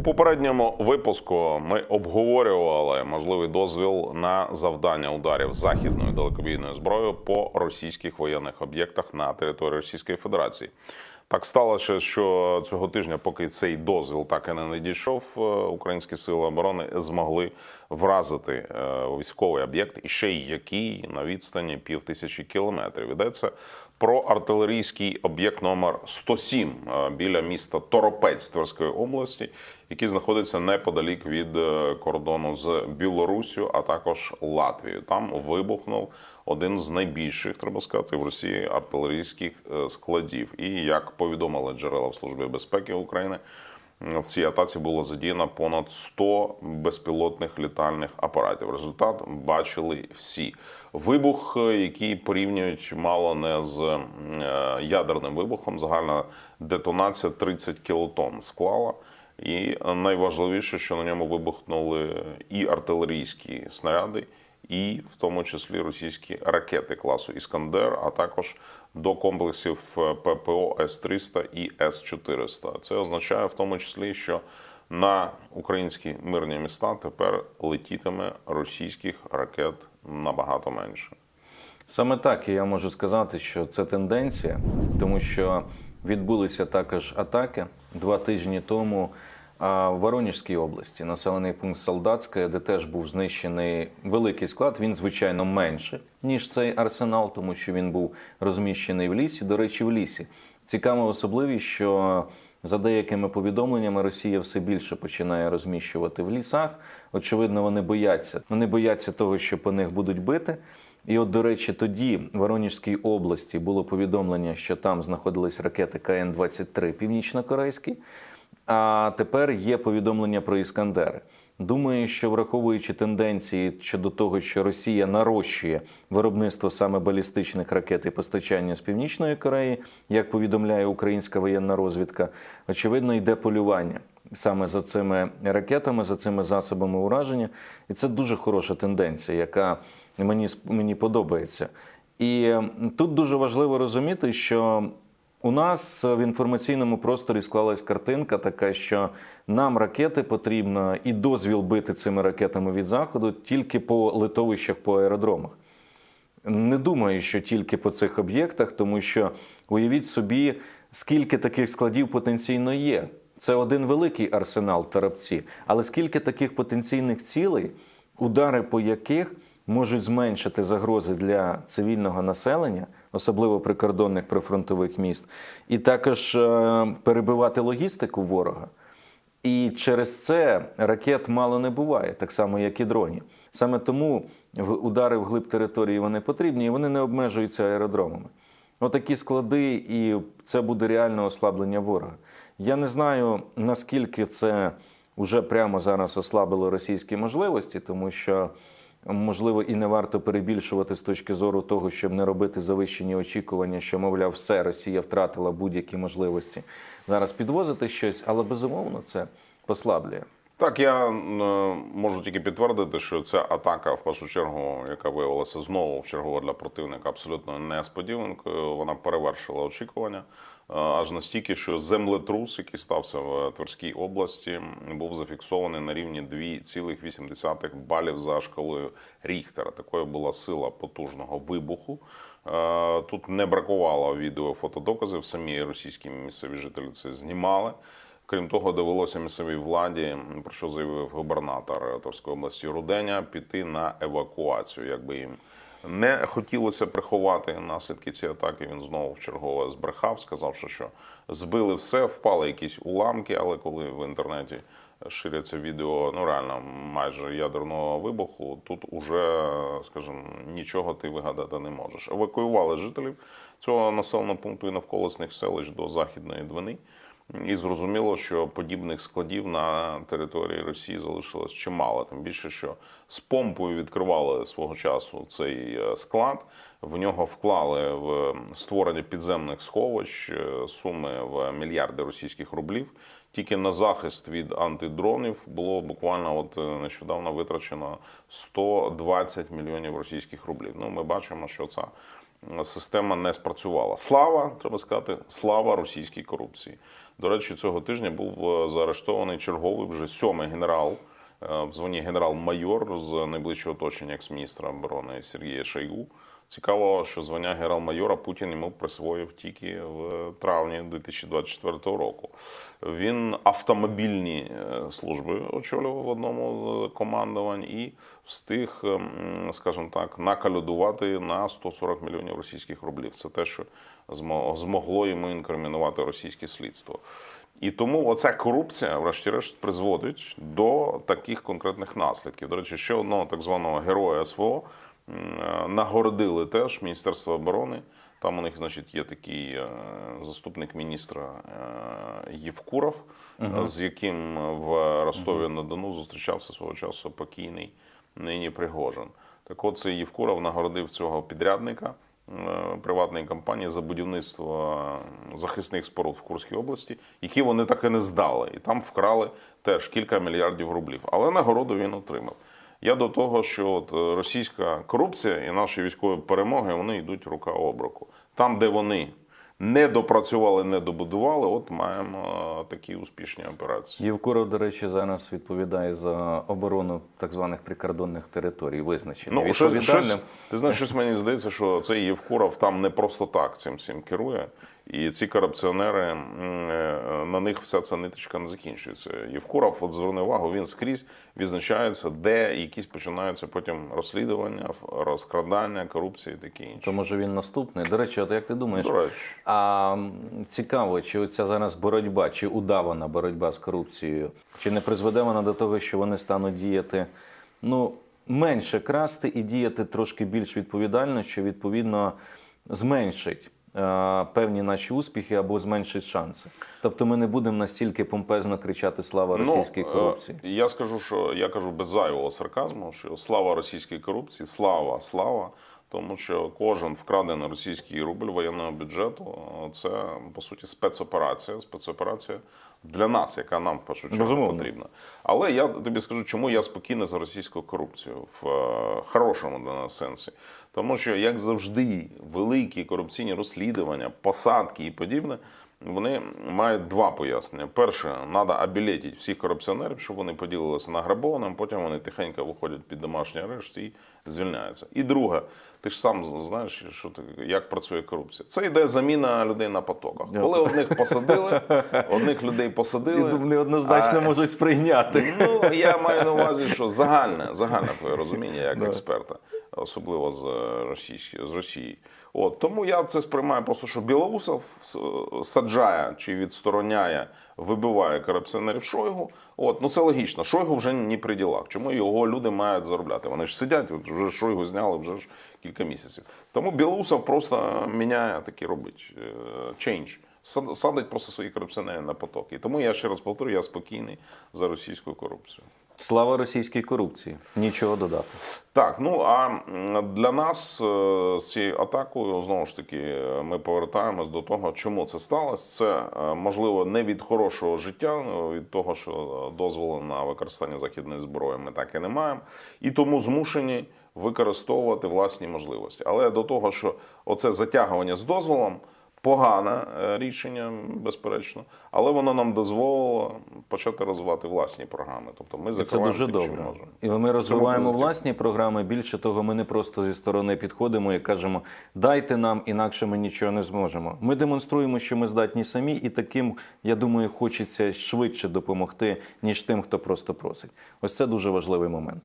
У попередньому випуску ми обговорювали можливий дозвіл на завдання ударів західною далекобійною зброєю по російських воєнних об'єктах на території Російської Федерації. Так сталося, що цього тижня, поки цей дозвіл так і не надійшов, е, українські сили оборони змогли вразити е, військовий об'єкт, і ще й який на відстані пів тисячі кілометрів. Йдеться про артилерійський об'єкт номер 107 е, біля міста Торопець Тверської області, який знаходиться неподалік від е, кордону з Білоруссю, а також Латвією. Там вибухнув один з найбільших, треба сказати, в Росії артилерійських е, складів. І як повідомили джерела в службі безпеки України. В цій атаці було задіяно понад 100 безпілотних літальних апаратів. Результат бачили всі. Вибух, е, який порівнюють мало не з е, ядерним вибухом, загальна детонація 30 кілотон склала. І найважливіше, що на ньому вибухнули і артилерійські снаряди, і в тому числі російські ракети класу Іскандер, а також до комплексів ППО С-300 і С-400. Це означає в тому числі, що на українські мирні міста тепер летітиме російських ракет набагато менше. Саме так я можу сказати, що це тенденція, тому що відбулися також атаки два тижні тому а, в Воронежській області, населений пункт Солдатське, де теж був знищений великий склад. Він звичайно менше ніж цей арсенал, тому що він був розміщений в лісі. До речі, в лісі цікава особливість, що за деякими повідомленнями Росія все більше починає розміщувати в лісах. Очевидно, вони бояться. Вони бояться того, що по них будуть бити. І от, до речі, тоді в Воронежській області було повідомлення, що там знаходились ракети КН-23 північно-корейські. А тепер є повідомлення про іскандери. Думаю, що враховуючи тенденції щодо того, що Росія нарощує виробництво саме балістичних ракет і постачання з північної Кореї, як повідомляє українська воєнна розвідка, очевидно, йде полювання саме за цими ракетами, за цими засобами ураження, і це дуже хороша тенденція, яка мені мені подобається. І тут дуже важливо розуміти, що у нас в інформаційному просторі склалась картинка, така що нам ракети потрібно і дозвіл бити цими ракетами від заходу тільки по литовищах, по аеродромах. Не думаю, що тільки по цих об'єктах, тому що уявіть собі, скільки таких складів потенційно є. Це один великий арсенал Тарабці, але скільки таких потенційних цілей, удари по яких можуть зменшити загрози для цивільного населення, особливо прикордонних прифронтових міст, і також е, перебивати логістику ворога. І через це ракет мало не буває, так само, як і дронів. Саме тому удари в глиб території вони потрібні, і вони не обмежуються аеродромами. Отакі склади, і це буде реальне ослаблення ворога. Я не знаю, наскільки це вже прямо зараз ослабило російські можливості, тому що можливо і не варто перебільшувати з точки зору того, щоб не робити завищені очікування, що, мовляв, все Росія втратила будь-які можливості зараз підвозити щось, але безумовно це послаблює. Так, я е, можу тільки підтвердити, що ця атака, в першу чергу, яка виявилася знову в чергово для противника, абсолютно несподіванкою. Вона перевершила очікування. Аж настільки, що землетрус, який стався в Тверській області, був зафіксований на рівні 2,8 балів за шкалою Ріхтера. Такою була сила потужного вибуху. Тут не бракувало відео фотодоказів. Самі російські місцеві жителі це знімали. Крім того, довелося місцевій владі, про що заявив губернатор Торської області Руденя, піти на евакуацію, якби їм не хотілося приховати наслідки цієї атаки. Він знову вчергове збрехав, сказавши, що збили все, впали якісь уламки. Але коли в інтернеті ширяться відео, ну реально майже ядерного вибуху, тут уже, скажімо, нічого ти вигадати не можеш. Евакуювали жителів цього населеного пункту і навколишніх селищ до західної Двини. І зрозуміло, що подібних складів на території Росії залишилось чимало. Тим більше, що з помпою відкривали свого часу цей е, склад. В нього вклали в створення підземних сховищ е, суми в мільярди російських рублів. Тільки на захист від антидронів було буквально от е, нещодавно витрачено 120 мільйонів російських рублів. Ну, ми бачимо, що ця система не спрацювала. Слава, треба сказати, слава російській корупції. До речі, цього тижня був е, заарештований черговий вже сьомий генерал в званні генерал-майор з найближчого оточення екс-міністра оборони Сергія Шойгу. Цікаво, що звання генерал-майора Путін йому присвоїв тільки в травні 2024 року. Він автомобільні е, служби очолював в одному з командувань і встиг, ем, скажімо так, накалюдувати на 140 мільйонів російських рублів. Це те, що змогло йому інкримінувати російське слідство. І тому оця корупція, врешті-решт, призводить до таких конкретних наслідків. До речі, ще одного так званого героя СВО е, нагородили теж Міністерство оборони. Там у них, значить, є такий е, заступник міністра е, Євкуров, е, з яким в Ростові на Дону зустрічався свого часу покійний нині Пригожин. Так от цей Євкуров нагородив цього підрядника приватної компанії за будівництво е, захисних споруд в Курській області, які вони так і не здали. І там вкрали теж кілька мільярдів рублів. Але нагороду він отримав. Я до того, що от е, російська корупція і наші військові перемоги вони йдуть рука об руку. Там, де вони не допрацювали, не добудували, от маємо е, такі успішні операції. Євкуров, до речі, зараз відповідає за оборону так званих прикордонних територій, визначення Ну, щось, відповідальним. щось, ти знаєш, щось мені здається, що цей Євкуров там не просто так цим всім керує. І ці корупціонери, е, на них вся ця ниточка не закінчується. Євкуров, от зверни увагу, він скрізь відзначається, де якісь починаються потім розслідування, розкрадання, корупція і таке інше. То може він наступний. До речі, от як ти думаєш, До речі. а цікаво, чи оця зараз боротьба, чи удавана боротьба з корупцією, чи не призведе вона до того, що вони стануть діяти ну, менше красти і діяти трошки більш відповідально, що відповідно зменшить. Е, Певні наші успіхи або зменшить шанси. Тобто ми не будемо настільки помпезно кричати слава російській Ну, корупції. Я скажу, що я кажу без зайвого сарказму, що слава російській корупції, слава, слава. Тому що кожен вкрадений російський рубль воєнного бюджету е, це по суті спецоперація. Спецоперація для нас, яка нам в першу чергу Безумовно. потрібна. Але я тобі скажу, чому я спокійний за російську корупцію в е, хорошому для нас сенсі. Тому що, як завжди, великі корупційні розслідування, посадки і подібне, вони мають два пояснення. Перше, треба обілетити всіх корупціонерів, щоб вони поділилися награбованим, потім вони тихенько виходять під домашній арешт і звільняються. І друге, ти ж сам знаєш, що ти, як працює корупція. Це йде заміна людей на потоках. Коли одних посадили, одних людей посадили. неоднозначно а- можуть сприйняти. Ну, я маю на увазі, що загальне, загальне твоє розуміння як експерта, особливо з е, з Росії. От тому я це сприймаю просто, що Білоусов саджає чи відстороняє, вибиває корупціонерів Шойгу. От ну це логічно. Шойгу вже ні при ділах. Чому його люди мають заробляти? Вони ж сидять, от вже Шойгу зняли вже ж кілька місяців. Тому Білоусов просто міняє такі робить change. Садить просто свої корупціонери на потоки. Тому я ще раз повторю, я спокійний за російську корупцію. Слава російській корупції. Нічого додати. Так, ну а для нас е, з цією атакою знову ж таки е, ми повертаємось до того, чому це сталося. Це е, можливо не від хорошого життя, ну, від того, що е, дозволу на використання західної зброї ми так і не маємо, і тому змушені використовувати власні можливості. Але до того, що оце затягування з дозволом. Погане е, рішення, безперечно, але воно нам дозволило почати розвивати власні програми. Тобто ми І це дуже що добре. І ми розвиваємо власні програми. Більше того, ми не просто зі сторони підходимо і кажемо, дайте нам, інакше ми нічого не зможемо. Ми демонструємо, що ми здатні самі, і таким, я думаю, хочеться швидше допомогти, ніж тим, хто просто просить. Ось це дуже важливий момент.